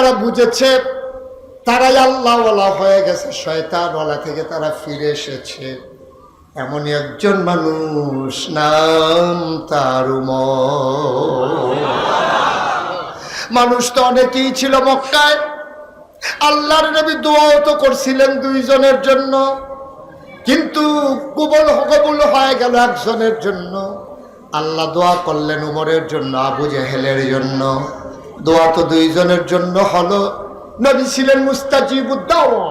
যারা বুঝেছে, তারাই আল্লাহওয়ালা হয়ে গেছে, শয়তানওয়ালা থেকে তারা ফিরে এসেছে। এমনই একজন মানুষ, নাম তার মানুষ তো অনেকেই ছিল মক্কায়। আল্লাহর নবী দোয়াও তো করছিলেন দুইজনের জন্য। কিন্তু কবুল কবুল হয়ে গেল একজনের জন্য। আল্লাহ দোয়া করলেন উমরের জন্য, আবু জেহেলের জন্য। দোয়া তো দুইজনের জন্য হলো। নবী ছিলেন মুস্তাজিবুদ্দাওয়া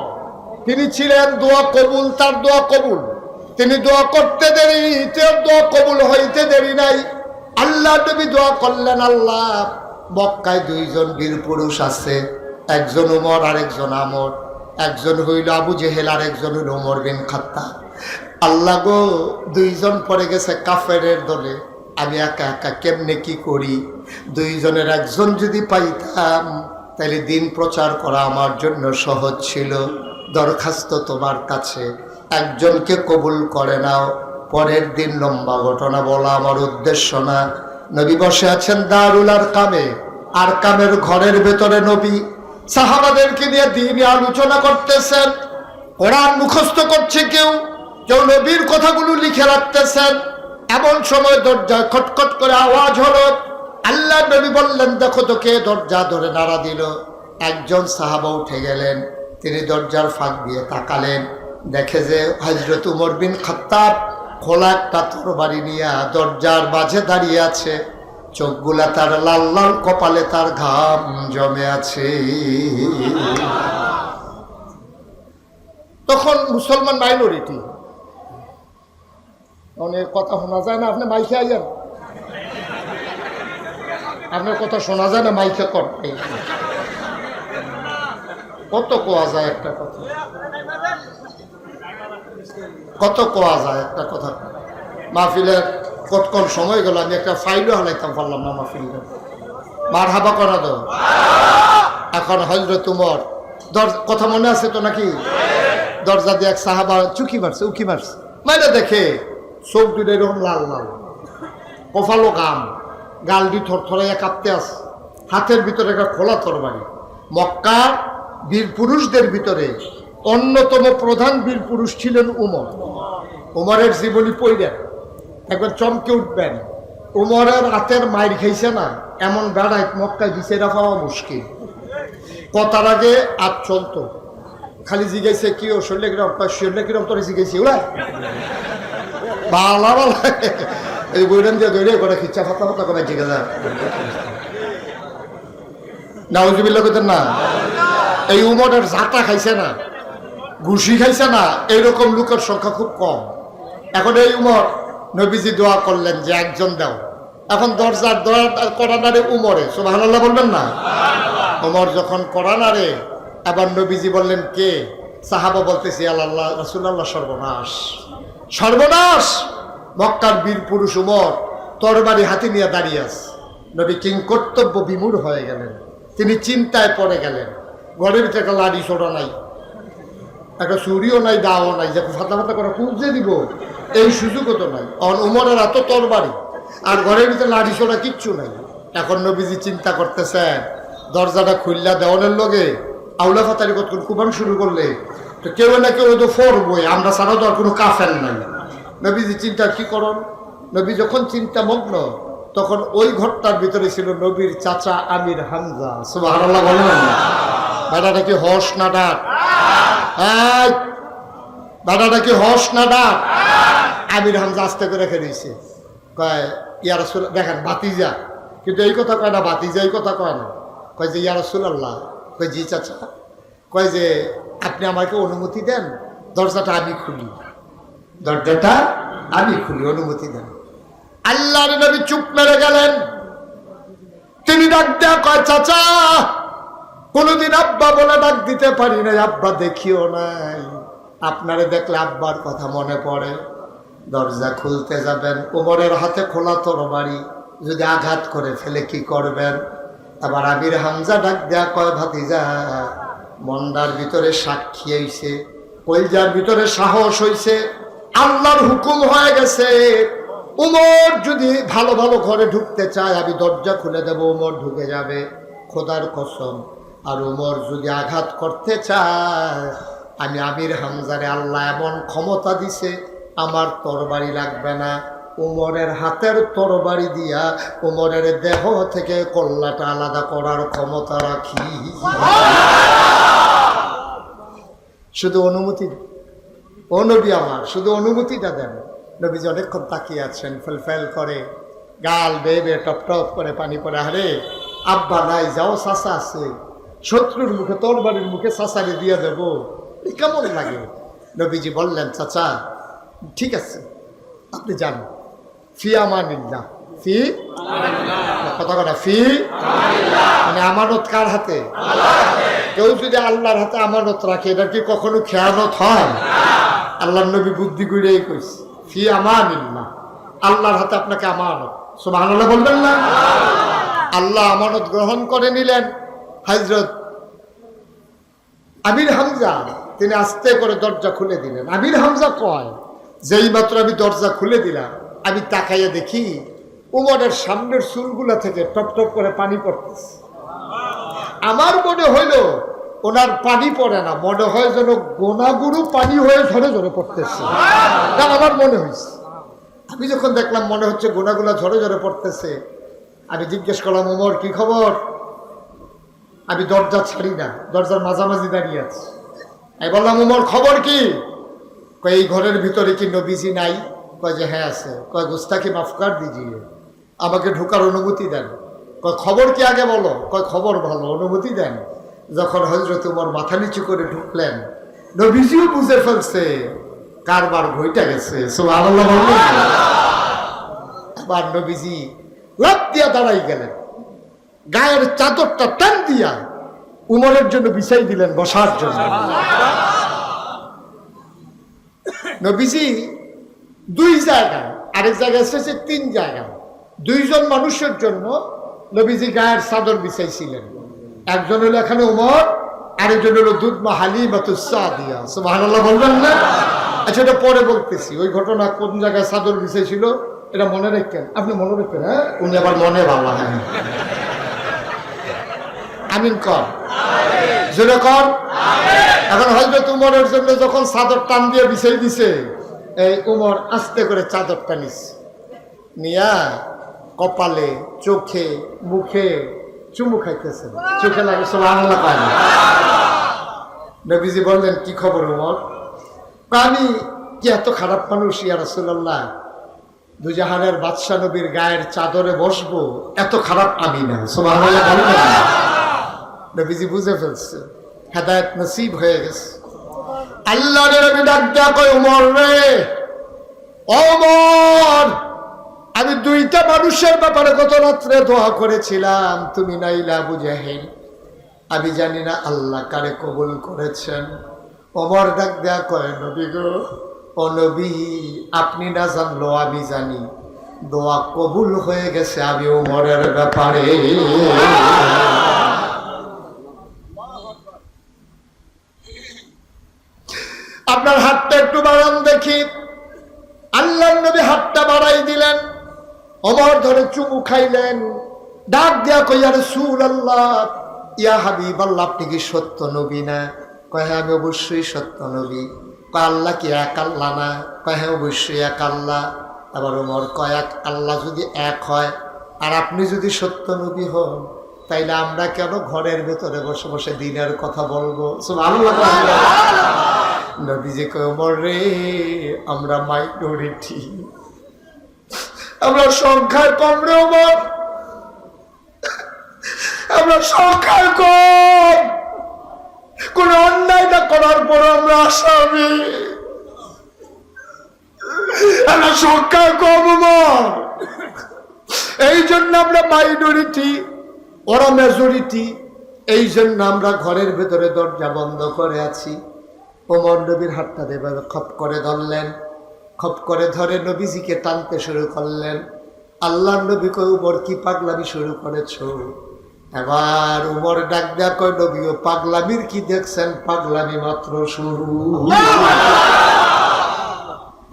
তিনি ছিলেন দোয়া কবুল, তার দোয়া কবুল। তিনি দোয়া করতে দেরি দোয়া কবুল হইতে দেরি নাই। আল্লাহ নবী দোয়া করলেন, আল্লাহ, মক্কায় দুইজন বীর পুরুষ আছে। একজন উমর আর একজন আমর। একজন হইল আবু জেহেল আর একজন হইল উমর বিন খাত্তা আল্লাহ গো, দুইজন পড়ে গেছে কাফেরের দলে। আমি একা একা কেমনে কি করি? দুইজনের একজন যদি পাইতাম তাহলে দিন প্রচার করা আমার জন্য সহজ ছিল। দরখাস্ত তোমার কাছে। একজনকে কবুল করে নাও। পরের দিন লম্বা ঘটনা বলা আমার উদ্দেশ্য না। নবী বসে আছেন দারুল আর কামে আর কামের ঘরের ভেতরে নবী। সাহাবাদেরকে নিয়ে দিনে আলোচনা করতেছেন। কোরআন মুখস্থ করছে কেউ? কেউ নবীর কথাগুলো লিখে রাখতেছেন। এমন সময় দরজায় খটখট করে আওয়াজ হলো আল্লাহ নবী বললেন, দেখো তো কে দরজা ধরে নাড়া দিল। একজন সাহাবা উঠে গেলেন, তিনি দরজার ফাঁক দিয়ে তাকালেন। দেখে যে হজরত উমর বিন খত্তাব খোলা একটা তরবারি নিয়ে দরজার মাঝে দাঁড়িয়ে আছে। চোখগুলা তার লাল লাল কপালে তার ঘাম জমে আছে। তখন মুসলমান মাইনরিটি অনেক কথা শোনা যায় না, আপনি মাইকে আইয়ান। আপনার কথা শোনা যায় না, মাইকে কর। কত কোয়া যায় একটা কথা? কত কোয়া যায় একটা কথা? মাহফিলের কতক্ষণ সময় গেল, আমি একটা ফাইলও হালাইতাম পারলাম না মাহফিলের মার হাবা করা দাও। এখন হজরত তোমার কথা মনে আছে তো নাকি? দরজা দিয়ে এক সাহাবা চুকি মারছে, উকি মারছে। মানে দেখে, চোখ দুটো এরকম লাল লাল। কফালো গাম। গাল দি থরথরাইয়া কাঁপতে আছে। হাতের ভিতরে একটা খোলা তরবারি। মক্কা বীর পুরুষদের ভিতরে অন্যতম প্রধান বীর পুরুষ ছিলেন উমর। উমরের জীবনী পইলেন একবার চমকে উঠবেন। উমরের হাতের মাইর খাইছে না, এমন বেড়ায় মক্কায় দিছে পাওয়া মুশকিল। কথার আগে আজ চলতো। খালি জিগাইছে কি ও শরীরে কিরম? শরীরে কিরম তোরে জিগাইছি ওরা বালা বালা। এই বইটান দিয়ে এই উমরের জাতা খাইছে না, ঘুষি খাইছে না, এইরকম লোকের সংখ্যা খুব কম। এখন এই উমর নবীজি দোয়া করলেন যে একজন দাও। এখন দরজার দোয়া করানারে উমরে, সুবহানাল্লাহ বলবেন না? উমর যখন করানারে, আবার নবীজি বললেন কে? সাহাবা বলতেছি, আল্লাহ, রাসূলুল্লাহ সর্বনাশ। সর্বনাশ! মক্কার বীর পুরুষ উমর তরবারি হাতে নিয়ে দাঁড়িয়ে আছে। নবী কিং কর্তব্য বিমূঢ় হয়ে গেলেন। তিনি চিন্তায় পড়ে গেলেন। ঘরের একটা লাড়ি ছোড়া নাই, একটা চুরিও নাই দাও নাই যে ফাতা ফাতা করে খুঁজতে দিব, এই সুযোগও তো নাই। অন উমরের এত তরবারি, আর ঘরের ভিতরে লাড়ি ছোড়া কিচ্ছু নাই। এখন নবীজি চিন্তা করতেছেন, দরজাটা খুললা দেওয়ানের লগে আউলা ফাতারি কতক্ষণ কুবান শুরু করলে, তো কেউ না কেউ তো ফরবই, আমরা ছাড়াও তো আর কোনো কাফের নাই। নবীজি চিন্তা কি করন? নবী যখন চিন্তা মগ্ন, তখন ওই ঘরটার ভিতরে ছিল নবীর চাচা আমির হামজা। সুবাহ কি হস না ডাক? বেটাটা কি হস না ডাক? আমির হামজা আস্তে করে রেখে দিয়েছে। কয় ইয়ার দেখেন বাতিজা কিন্তু এই কথা কয় না বাতিজা এই কথা কয় না। কয় যে ইয়ার আল্লাহ কয়, জি চাচা। কয় যে, আপনি আমাকে অনুমতি দেন, দরজাটা আমি খুলি। দরজাটা আমি খুলি, অনুমতি দেন। আল্লাহর নবী চুপ মেরে গেলেন। তিনি ডাক দেয়া কয়, চাচা, কোনোদিন আব্বা বলে ডাক দিতে পারি নাই, আব্বা দেখিও নাই। আপনারে দেখলে আব্বার কথা মনে পড়ে। দরজা খুলতে যাবেন কোমরের হাতে খোলা তোর তরবারি। যদি আঘাত করে ফেলে কি করবেন? আবার আবির হামজা ডাক দেয়া কয়, ভাতিজা, মন্ডার ভিতরে সাক্ষী হইছে। কইজার ভিতরে সাহস হইছে। আল্লাহর হুকুম হয়ে গেছে। উমর যদি ভালো ভালো ঘরে ঢুকতে চায় আমি দরজা খুলে দেব উমর ঢুকে যাবে। খোদার কসম আর উমর যদি আঘাত করতে চায় আমি আমির হামজারে আল্লাহ এমন ক্ষমতা দিছে আমার তরবারি লাগবে না। উমরের হাতের তরবারি দিয়া উমরের দেহ থেকে কল্লাটা আলাদা করার ক্ষমতা রাখি। শুধু অনুমতি ও নবী আমার শুধু অনুমতিটা দেন। নবীজি অনেকক্ষণ তাকিয়ে আছেন ফেল করে গাল বেয়ে বেয়ে টপ টপ করে পানি পরে হারে আব্বা নাই যাও চাষা আছে। শত্রুর মুখে তরবারির মুখে চাষারি দিয়ে দেবো। কেমন লাগে? নবীজি বললেন চাচা ঠিক আছে আপনি যান। ফি আমানিল্লাহ ফি কথা কথা ফি মানে আমানত কার হাতে? কেউ যদি আল্লাহর হাতে আমানত রাখে এটা কি কখনো খেয়ানত হয়? আল্লাহ নবী বুদ্ধি করেই কইছে, ফি আমানিল্লাহ আল্লাহর হাতে আপনাকে আমানত। সুবহানাল্লাহ বলবেন না? আল্লাহ আমানত গ্রহণ করে নিলেন হজরত আমির হামজা, তিনি আস্তে করে দরজা খুলে দিলেন। আমির হামজা কয়, যেই মাত্র আমি দরজা খুলে দিলাম, আমি তাকাইয়া দেখি উমরের সামনের চুলগুলা থেকে টপ টপ করে পানি পড়তেছে। আমার মনে হইল ওনার পানি পড়ে না, মনে হয় যেন গোনাগুরু পানি হয়ে ঝরে ঝরে পড়তেছে। তা আমার মনে হয়েছে। আমি যখন দেখলাম মনে হচ্ছে গোনাগুলা ঝরে ঝরে পড়তেছে, আমি জিজ্ঞেস করলাম, ওমর, কি খবর? আমি দরজা ছাড়ি না, দরজার মাঝামাঝি দাঁড়িয়ে আছি। আমি বললাম, ওমর, খবর কি? কয়, এই ঘরের ভিতরে কি নবীজি নাই? কয়, যে হ্যাঁ আছে। কয় গুস্তাকে মাফ কর দিজিয়ে আমাকে ঢোকার অনুমতি দেন। কয়, খবর কি আগে বলো? কয়, খবর ভালো, অনুমতি দেন। যখন হজরত উমর মাথা নিচু করে ঢুকলেন, নবীজিও বুঝে ফেলছে, কারবার ঘইটা গেছে? আবার নবীজি লাভ দিয়া দাঁড়াই গেলেন, গায়ের চাদরটা টান দিয়া উমরের জন্য বিছাই দিলেন বসার জন্য। নবীজি দুই জায়গায়, আরেক জায়গায় এসেছে, তিন জায়গা দুইজন মানুষের জন্য নবীজি গায়ের চাদর বিছাইছিলেন। একজন হলো এখানে উমর আরেকজন হলো দুধ মাহালি দিয়া সুবহানাল্লাহ বলবেন না? আচ্ছা এটা পরে বলতেছি। ওই ঘটনা কোন জায়গায় সাদর চাদর ছিল এটা মনে রাখতেন আপনি মনে রাখবেন হ্যাঁ? উনি আবার মনে ভালো হ্যাঁ আমিন কর। জোরে কর। এখন হজরত উমরের জন্য যখন চাদর টান দিয়ে বিছাই দিছে এই উমর আস্তে করে চাদরটা নিছে। নিয়া কপালে চোখে মুখে চুমু খাইতেছে। চোখে লাগে সব আনলা পায় না। নবীজি বললেন কি খবর কয়, আমি কি এত খারাপ মানুষ ইয়া রসুল্লাহ দুজাহানের বাদশাহ নবীর গায়ের চাদরে বসবো? এত খারাপ আমি না। বলবেন নবীজি বুঝে ফেলছে। হেদায়ত নসিব হয়ে গেছে। আল্লাহ ডাক কয় উমর রে অমর আমি দুইটা মানুষের ব্যাপারে গত রাত্রে দোয়া করেছিলাম। তুমি নাইলা বুঝাহিন আমি জানি না আল্লাহ কারে কবুল করেছেন। অমর ডাক দেয়া কয়, নবী গো, ও নবী, আপনি না জানলো, আমি জানি। দোয়া কবুল হয়ে গেছে আমি ওমরের ব্যাপারে আপনার হাতটা একটু বাড়ান দেখি আল্লাহ নবী হাতটা বাড়াই দিলেন অমর ধরে চুমু খাইলেন। ডাক দেয়া কইয়ার সুর আল্লাহ ইয়া হাবিব আল্লাহ আপনি কি সত্য নবী না? কয় হ্যাঁ আমি অবশ্যই সত্য নবী। কয় আল্লাহ কি এক আল্লাহ না? কয় হ্যাঁ অবশ্যই এক আল্লাহ। আবার ওমর কয় এক আল্লাহ যদি এক হয় আর আপনি যদি সত্য নবী হন তাইলে আমরা কেন ঘরের ভেতরে বসে বসে দিনের কথা বলব? সুবহানাল্লাহ। নবীজি ওমর রে আমরা মাইনরিটি। আমরা সংখ্যায় কম রে ওমর আমরা সংখ্যায় কম। কোন অন্যায় না করার পর আমরা আসামি। আমরা সংখ্যায় কম ওমর এই জন্য আমরা মাইনরিটি ওরা মেজরিটি এই জন্য আমরা ঘরের ভেতরে দরজা বন্ধ করে আছি। ওমর নবীর হাতটা দেবে খপ করে ধরলেন। খপ করে ধরে নবীজিকে টানতে শুরু করলেন। আল্লাহ নবী কই উমর, কি পাগলামি শুরু করেছ? এবার উমর ডাক দেয়া কয় নবী ও পাগলামির কি দেখছেন? পাগলামি মাত্র শুরু।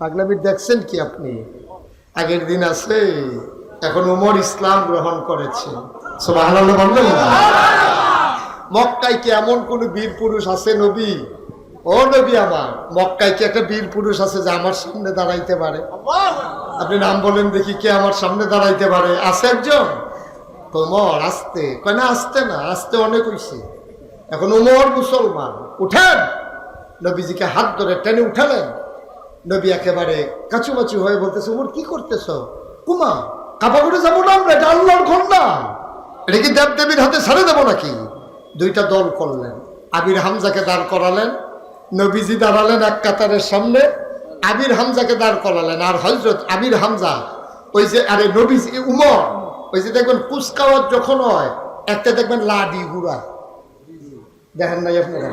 পাগলামির দেখছেন কি আপনি? আগের দিন আছে, এখন উমর ইসলাম গ্রহণ করেছে। না? মক্কায় কি এমন কোন বীর পুরুষ আছে নবী? ও নবী আমার, মক্কায় কি একটা বীর পুরুষ আছে যে আমার সামনে দাঁড়াইতে পারে? আপনি নাম বলেন দেখি কে আমার সামনে দাঁড়াইতে পারে। আছে একজন? তোমার আসতে। কয় না, আসতে না, আসতে অনেক হইছে। এখন উমর মুসলমান, উঠেন। নবীজিকে হাত ধরে টেনে উঠালেন। নবী একেবারে কাছুমাচু হয়ে বলতেছে, উমর, কি করতেছ? কুমা করে যাব না আমরা, এটা আল্লাহর ঘর না এটা কি দেব দেবীর হাতে ছেড়ে দেবো নাকি? দুইটা দল করলেন। আবির হামজাকে দাঁড় করালেন। নবীজি দাঁড়ালেন এক কাতারের সামনে আবির হামজাকে দাঁড় করালেন। আর হজরত আবির হামজা, ওই যে, আরে নবীজি উমর, ওই যে দেখবেন কুচকাওয়াত যখন হয়, একটা দেখবেন লাডি গুড়া দেখেন নাই আপনারা?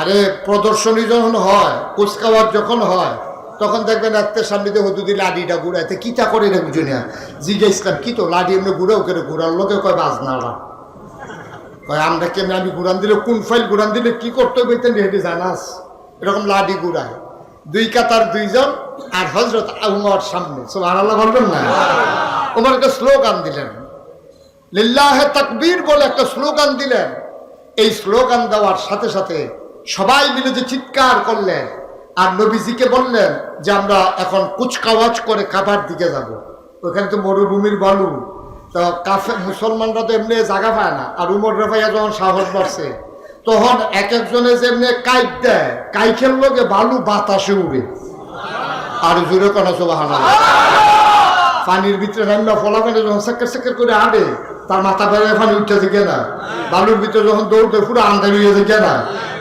আরে প্রদর্শনী যখন হয় কুচকাওয়াত যখন হয়, তখন দেখবেন একটা সামনে দিয়ে হদুদি লাডিটা ঘুরাইতে কিতা করে না। জিজ্ঞেস ইসলাম কি তো, লাডি এমনি ঘুরেও করে ঘুরার? লোকে কয় বাজনারা কয় আমরা কেমন আমি ঘুরান দিলে, কোন ফাইল ঘুরান দিলে কি করতে হবে হেঁটে জানাস? এরকম লাডি ঘুরায় দুই কাতার দুইজন আর হজরত উমর সামনে। সব আল্লাহ বলবেন না? উমর একটা স্লোগান দিলেন। লিল্লাহে তাকবীর বলে একটা স্লোগান দিলেন। এই স্লোগান দেওয়ার সাথে সাথে সবাই মিলে যে চিৎকার করলেন আর নবীজিকে বললেন যে, আমরা এখন কুচকাওয়াজ করে কাবার দিকে যাব। ওখানে তো মরুভূমির বালু। তো কাফে মুসলমানরা তো এমনি জায়গা পায় না, আর উমর রেফাইয়া যখন সাহস বাড়ছে, তখন এক একজনে দেয় বালু বাতাসে উড়ে। আর পানির ভিতরে রান্না ফলা পানি যখন সেকের সেকের করে আড়ে, তার মাথা বেড়ে পানি উঠতেছে কেনা বালুর ভিতরে যখন দৌড়তে পুরো আন্দার হয়েছে কেনা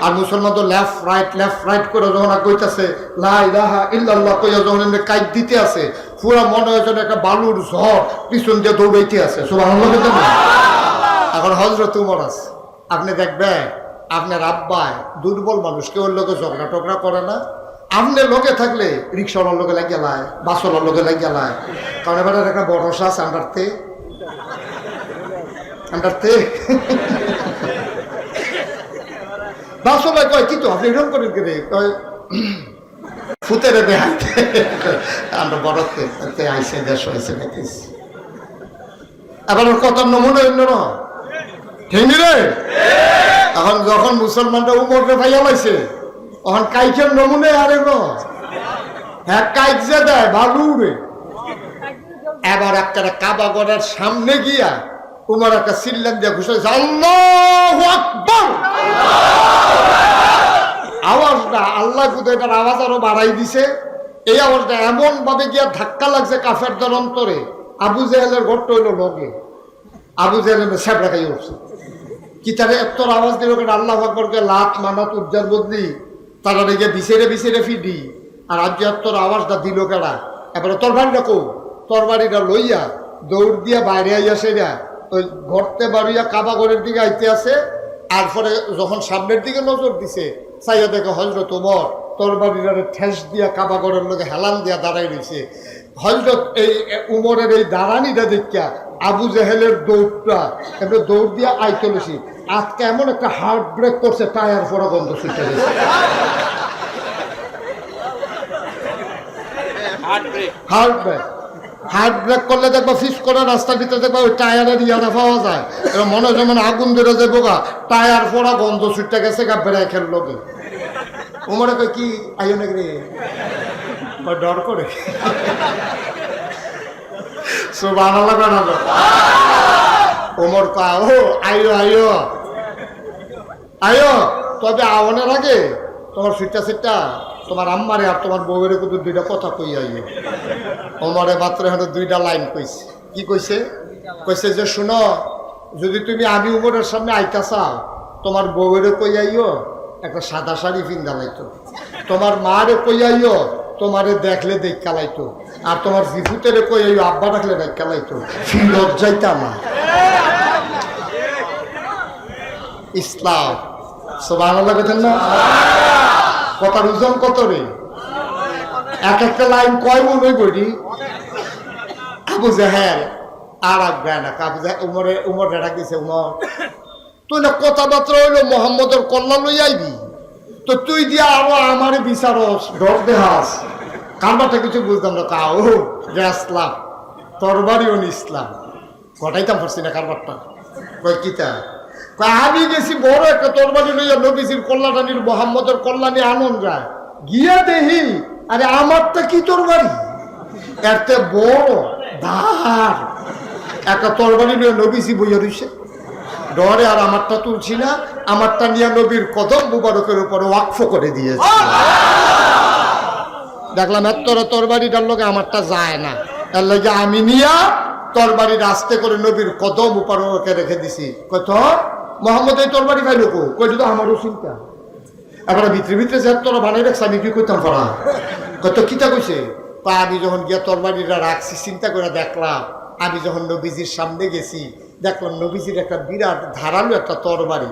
আর মুসলমান তো লেফট রাইট লেফট রাইট করে যখন কইতাছে লা ইলাহা ইল্লাল্লাহ কইয়া যখন এমনি কাইট দিতে আছে পুরো মনে হয়েছে একটা বালুর ঝড় পিছন দিয়ে দৌড়াইতে আছে? এখন হজরত উমর আছে। আপনি দেখবেন আপনার আব্বায় দুর্বল মানুষ কেউ লোকে ঝগড়া টগড়া করে না। আপনি লোকে থাকলে রিক্সাওয়ালার লোকে লাগিয়ে লায়, বাসওয়ালার লোকে লাগিয়ে লায়। কারণ এবার একটা ভরসা আছে আন্ডারতে আন্ডারতে বাসওয়ালা কয়, কি তো, আপনি এরকম করেন কে কয় ফুতেরে দেখাইতে আমরা বড়তে আইসে দেশ হয়েছে আবার ওর কত নমুনা অন্য না। রে? এখন যখন মুসলমানরা উমরকে ভাইয়া পাইছে তখন কাইকের নমুনে আরে ন হ্যাঁ কাইক যে দেয় ভালো উড়ে এবার একটা কাবা গড়ের সামনে গিয়া উমর একটা সিল্লাম দিয়ে ঘুষাইছে, আল্লাহ আকবর! আওয়াজটা আল্লাহ খুদে এটার আওয়াজ আরও বাড়াই দিছে। এই আওয়াজটা এমন ভাবে গিয়া ধাক্কা লাগছে কাফের দর অন্তরে। আবু জেহেলের ঘরটা হইল লগে। আবু জেহেলের স্যাপড়া খাই উঠছে। কি তারে এত আওয়াজ দিল কেন? আল্লাহ আকবরকে লাত, মানাত উজ্জার বদলি তারা রেগে বিছেরে বিছেরে ফিডি আর আজ এত আওয়াজটা দিল কেডা এবারে তরবারিটা কো? তরবারিটা লইয়া দৌড় দিয়া বাইরে আইয়া সেরা। ওই ঘরতে বাড়িয়া কাবা ঘরের দিকে আইতে আছে। আর পরে যখন সামনের দিকে নজর দিছে চাইয়া দেখে হজরত ওমর তরবারিটারে ঠেস দিয়া কাবা ঘরের লোকে হেলান দিয়া দাঁড়াই রয়েছে হজরত এই উমরের এই দাঁড়ানিটা দেখিয়া আবু জেহেলের দৌড়টা এবার দৌড় দিয়ে আই চলেছি আজকে এমন একটা হার্ট ব্রেক করছে টায়ার পরা গন্ধ গেছে হার্ট ব্রেক হার্ট ব্রেক করলে দেখব ফিস করে, রাস্তার ভিতরে দেখব ওই টায়ারের ইয়াটা পাওয়া যায়। এবার মনে যেমন আগুন ধরে যাব গা টায়ার পরা গন্ধ ছুটে গেছে, গা ব্রেকের লোকে উমরে কই কি আইও নাকি ডর করে। সো বানালা ওমর কা ও আইও আইও আইও তবে আওয়ানের আগে তোমার সিটটা সিটটা? তোমার আম্মারে আর তোমার বউয়ের কিন্তু দুইটা কথা কই আইও। ওমরে মাত্র হয়তো দুইটা লাইন কইছে। কি কইছে? কইছে যে, শুনো, যদি তুমি আমি উমরের সামনে আইতা চাও, তোমার বউয়ের কই আইও? একটা সাদা শাড়ি পিন্দা লাইতো। তোমার মারে কই আইও? তোমারে দেখলে দেখ কালাইতো আর তোমার জিফুতেরে কই আইও? আব্বা ডাকলে দেখ কালাইতো লজ্জাইতা না ইসলাম। সবাই লাগেছেন না? কথার ওজন কত রে? এক একটা লাইন কয় মন ওই বইটি আবু জাহেল আর আগ্রা না। আবু জাহেল উমরে, উমর ডাক দিছে উমর। তুই না কথাবার্তা হইল মোহাম্মদের কল্যাণ লই আইবি? তো তুই দিয়া আরও আমারে বিচারস ডর দেহাস। কারবারটা কিছু বুঝতাম না কাও গেছলাম তরবারিও নিসলাম ঘটাইতাম পারছি না কারবারটা কয় কিতা? আমি গেছি বড় একটা তরবারি লইয়া নবীজির কল্যাণানির মোহাম্মদের কল্যাণী আনন্দ যায়। গিয়া দেহি আরে আমারটা কি তরবারি? এতে বড় ধার একটা তরবারি নিয়ে নবীজি বইয়া রইছে ডরে আর আমারটা তুলছি না, আমারটা নিয়ে নবীর কদম মুবারকের উপর ওয়াকফ করে দিয়েছে। দেখলাম এত তরবারিটার লোকে আমারটা যায় না। এর লাগে আমি নিয়া তরবারির আস্তে করে নবীর কদম উপারকে রেখে দিছি। কত মোহাম্মদ, এই তরবারি খাইল কো কই তো আমারও চিন্তা। এবার ভিতরে ভিতরে যে তোরা বানাই রাখছে, আমি কি করতাম পারা কত কিতা কইছে? তা আমি যখন গিয়া তরবারিটা রাখছি, চিন্তা করে দেখলাম, আমি যখন নবীজির সামনে গেছি, দেখলাম নবীজির একটা বিরাট ধারালো একটা তরবারি।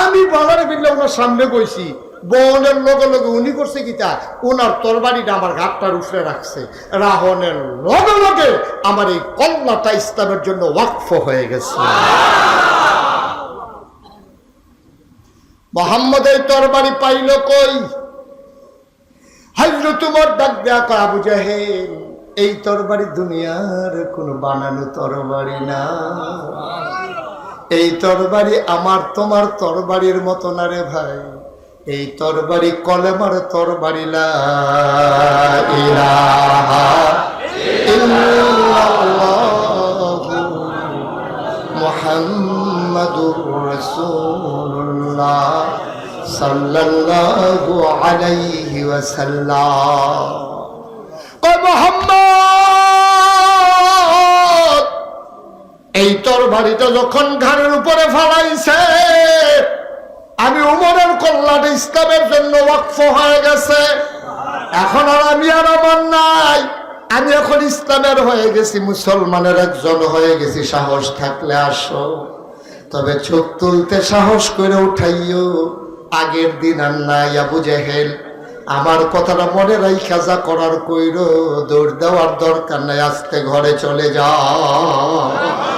আমি বাজারে বিল্লা ওনার সামনে বইছি। বনের লগে লগে উনি করছে কিতা? ওনার তরবারিটা আমার ঘাটটার উপরে রাখছে। রাহনের লগে লগে আমার এই কল্লাটা ইসলামের জন্য ওয়াকফ হয়ে গেছে। মোহাম্মদ এই তরবারি পাইল কই? হাইল তোমার ডাক দেয়া কয়, আবু জাহেল, এই তরবারি দুনিয়ার কোন বানানো তরবারি না। এই তরবারি আমার, তোমার তরবারির মতো না রে ভাই। এই তরবারি কলেমার তরবারি, লা মুহাম্মাদুর যখন উপরে ফালাইছে, আমি উমরের কল্যাণ ইসলামের জন্য ওয়াকফ হয়ে গেছে। এখন আর আমি আর আমার নাই। আমি এখন ইসলামের হয়ে গেছি, মুসলমানের একজন হয়ে গেছি। সাহস থাকলে আসো। তবে চোখ তুলতে সাহস করে উঠাইও, আগের দিন আর নাই আবু জেহেল। আমার কথাটা মনে রাই খাজা করার কইর, দৌড় দেওয়ার দরকার নাই আস্তে ঘরে চলে যাও